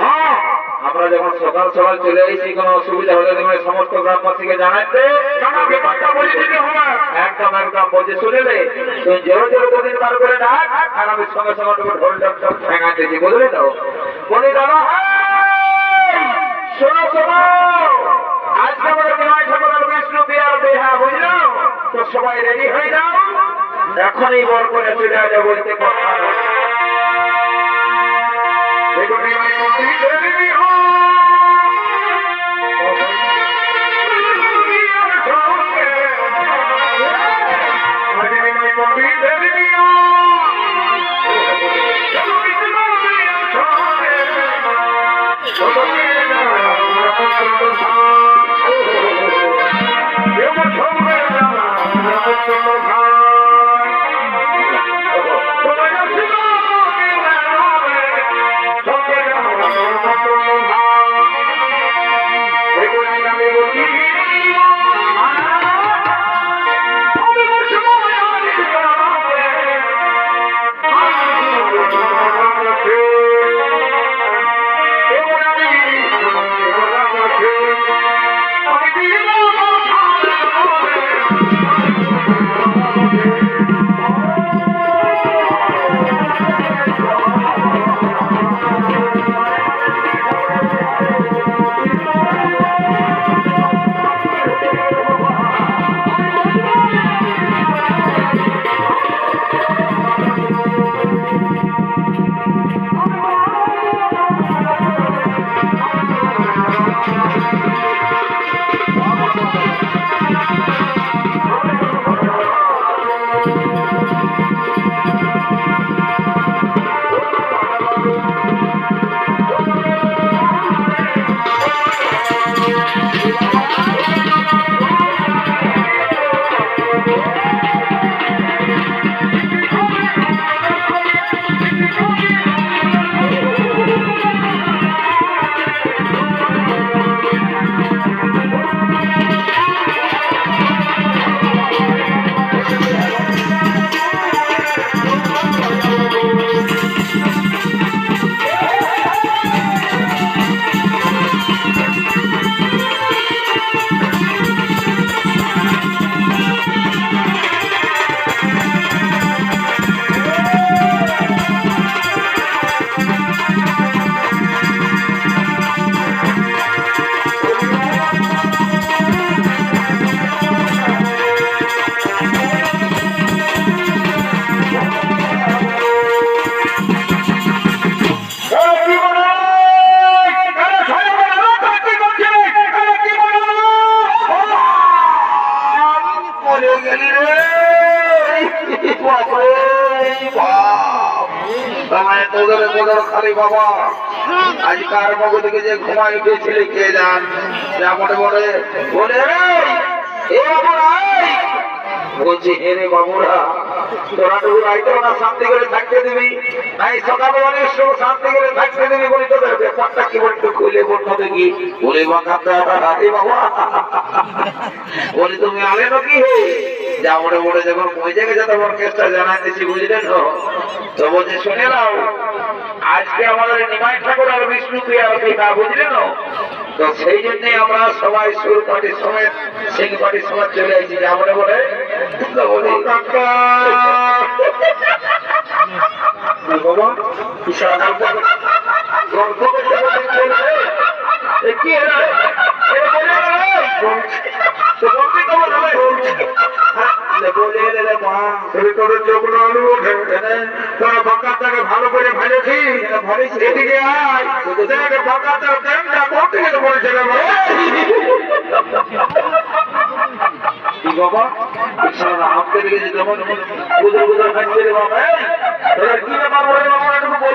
হ্যাঁ আমরা যখন সকাল সকাল চলে এসেছি, কোনো অসুবিধা হলে তুমি সমস্ত গ্রামবাসীকে জানাতে একদম একদম, বলছে, শুনে রে তুই জোর জোর বার করে ডাক, আর আমি সঙ্গে সঙ্গে ঢোল ঢপ ঢপ ঠেঙা দিয়েছি বুঝলি তো বলে দাদা শোনো শোনো আজকে আমাদের নিমাই ঠাকুরের বিষ্ণু বিয়ার বিহা তো সবাই রেডি হয়ে যাও, এখনই বর করে ঘুমাই উঠেছিলি কে যান যেমন মনে মনে বলে এ বলছি হে রে বাবুরা তোরা থাকতে দিবি। বলি কি বলি তুমি আলে নাকি? যা মোটে মোটে যখন পৌঁছে গেছে তখন কেসটা জানাই বুঝলেন তো? তো বলছে, শুনে নাও, আজকে আমাদের নিমাই ঠাকুর আর বিষ্ণু প্রিয়ার পিতা বুঝলেন তো সেই জন্যই আমরা সবাই সুর পার্টির সমেত সিং পার্টির সময় চলে আসি যা মনে বলে। বাবা করে ফেলেছি। এদিকে বলছে বাবা? যেমন বুঝে বুঝে খাচ্ছে কি ব্যাপার বলে বাবা? একটু বল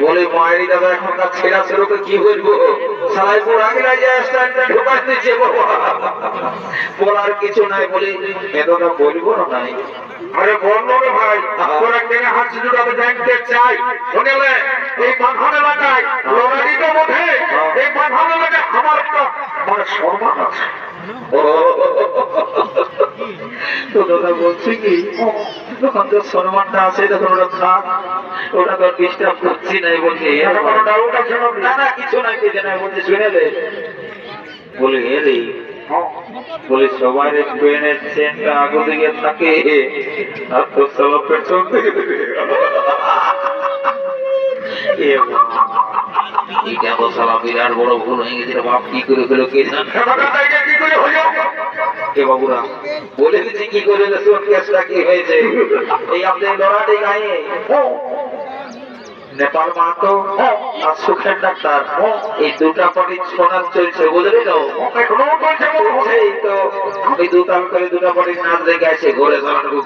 বলে মায়েরই দাদা এখনকার ছেঁড়া ছেড়োকে কি বলব? সালাই পুরানি রাজা স্ট্যান্ডটা ঢোকাই দিচ্ছে বলার কিছু নাই বলে এতটা বলব না নাই আরে বলল রে ভাই তোরা কেন হাসি জুড়াতে চাই। শুনেলে এই বাঁধান এলাকায় লড়াই তো বটে এই বাঁধান এলাকায় আমার একটা মানে সম্মান আছে। তো দাদা কি তখন তো সম্মানটা আছে তখন ওটা থাক ওটা তো ডিস্টার্ব করছি না বলে বলে সবার ট্রেনের দিকে থাকে আর তো সব পেছন দিকে এ বাবা, এটা তো সালা বিরাট বড় ভুল হয়ে গেছে বাপ কি করে ফেলো কে জানে? বাবুরা, বলে দিচ্ছি কি করে হয়েছে? এই গায়ে। নেপাল মাহাতো আর সুখের ডাক্তার। এই দুটা পার্টি সোনার চলছে, বুঝলি তো? সেই তো করে দুটা পার্টি নাচ দেখে আছে ঘরে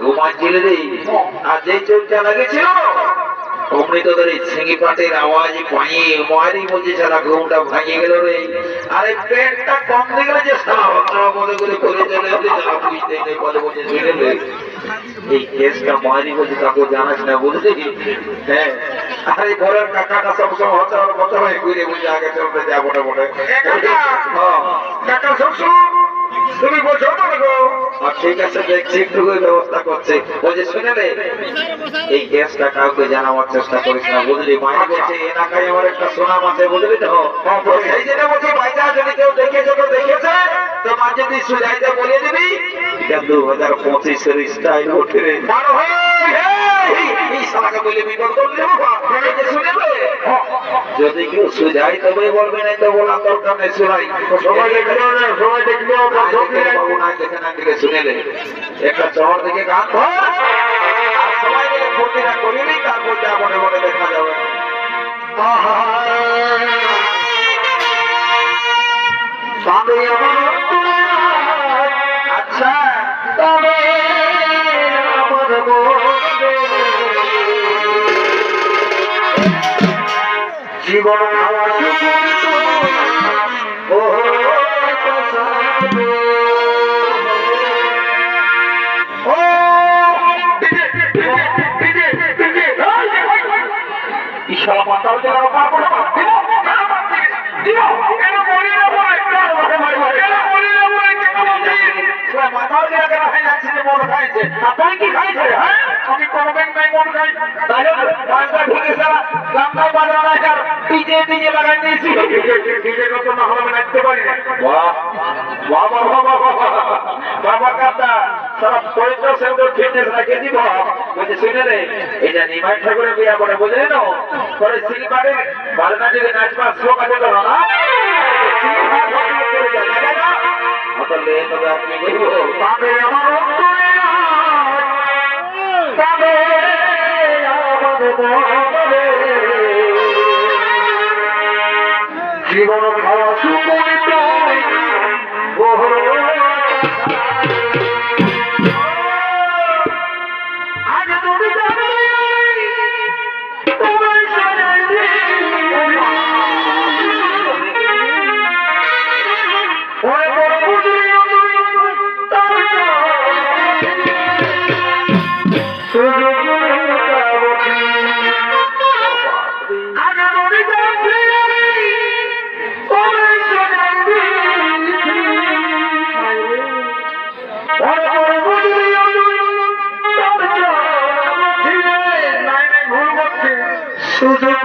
ঘুমাচ্ছিল রে। আর যেই চোখটা লাগেছিল তোদের এই ছিঙ্গি আওয়াজ পাইয়ে মারি বলছে সারা ঘুমটা ভাঙিয়ে গেল রে। আরে পেটটা কম দিয়ে গেলে যে সারা মনে করে করে চলে। এই কেসটা মারি বলছে তাকে জানাস না বুঝলি? হ্যাঁ। আরে ঘরের কাকাটা সবসময় হতে হবে কত হয় ঘুরে বুঝে আগে চলতে যাব না মনে কাকা! হ্যাঁ। শ্বশুর তুমি বলছো তো গো আর ঠিক আছে দেখছি একটু ব্যবস্থা করছে। বলছে শুনে রে এই গ্যাসটা কাউকে জানাবার চেষ্টা করিস না বুঝলি? মায়ের বলছে এলাকায় আমার একটা সুনাম আছে বুঝলি তো? তো সেই জন্য বলছি ভাইটা যদি কেউ দেখেছে তো দেখেছে তো মা যদি সুজাইতে বলে দিবি এটা দু হাজার পঁচিশের স্টাইল ওঠে রে। শালাকে বলে বিপদ করলি যদি কেউ সুজাই তবে বলবে না তো বলার দরকার নেই সুরাই সবাই দেখল না সবাই দেখল বাবু না দেখে না দেখে শুনে একটা শহর থেকে গান আর সবাই মিলে ফুর্তিটা করিনি তারপর যা মনে মনে দেখা যাবে। স্বামী আমার জীবন ইশারা মাতাল যারা পাবো না দিও কি খাইছে হ্যাঁ ডিজে ডিজে লাগাই ঠাকুরের বিয়া করে বুঝলি না পরে সিলবারে বারনা যদি আপনি জীবন খাওয়া সুপরিত সুযোগ